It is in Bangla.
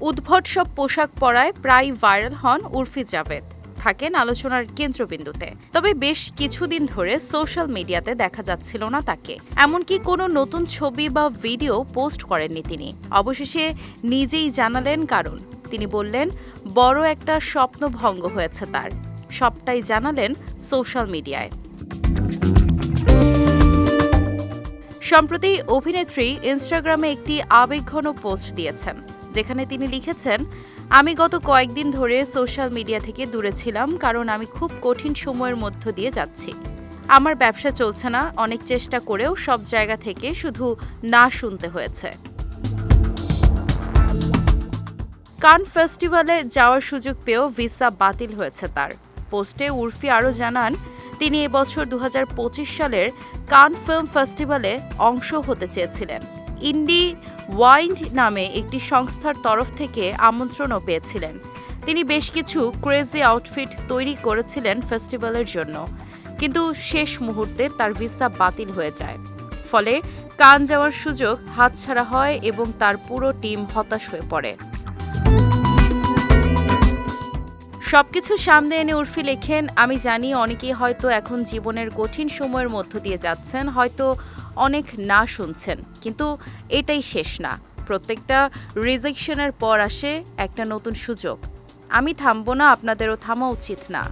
উদ্ভট সব পোশাক পরায় প্রায় ভাইরাল হন উর্ফি জাভেদ। থাকেন আলোচনার কেন্দ্রবিন্দুতে। তবে বেশ কিছুদিন ধরে সোশ্যাল মিডিয়াতে দেখা যাচ্ছিল না তাকে। এমনকি কোনো নতুন ছবি বা ভিডিও পোস্ট করেননি তিনি। অবশেষে নিজেই জানালেন কারণ। তিনি বললেন, বড় একটা স্বপ্ন ভঙ্গ হয়েছে তার। সবটাই জানালেন সোশ্যাল মিডিয়ায়। সম্প্রতি অভিনেত্রী ইনস্টাগ্রামে একটি আবেগঘন পোস্ট দিয়েছেন, যেখানে তিনি লিখেছেন, আমি গত কয়েকদিন ধরে সোশ্যাল মিডিয়া থেকে দূরে ছিলাম, কারণ আমি খুব কঠিন সময়ের মধ্য দিয়ে যাচ্ছি। আমার ব্যবসা চলছে না, অনেক চেষ্টা করেও সব জায়গা থেকে শুধু না শুনতে হয়েছে। কান ফেস্টিভ্যালে যাওয়ার সুযোগ পেয়েও ভিসা বাতিল হয়েছে তার। পোস্টে উর্ফি আরও জানান, তিনি এবছর দু হাজার পঁচিশ সালের কান ফিল্ম ফেস্টিভ্যালে অংশ হতে চেয়েছিলেন। ইন্ডি ওয়াইন্ড নামে একটি সংস্থার তরফ থেকে আমন্ত্রণও পেয়েছিলেন। তিনি বেশ কিছু ক্রেজি আউটফিট তৈরি করেছিলেন ফেস্টিভ্যালের জন্য, কিন্তু শেষ মুহূর্তে তার ভিসা বাতিল হয়ে যায়। ফলে কান যাওয়ার সুযোগ হাতছাড়া হয় এবং তার পুরো টিম হতাশ হয়ে পড়ে। সবকিছু সামনে এনে উর্ফি লেখেন, আমি জানি অনেকেই হয়তো এখন জীবনের কঠিন সময়ের মধ্য দিয়ে যাচ্ছেন, হয়তো অনেক না শুনছেন, কিন্তু এটাই শেষ না। প্রত্যেকটা রিজেকশনের পর আসে একটা নতুন সুযোগ। আমি থামবো না, আপনাদেরও থামা উচিত না।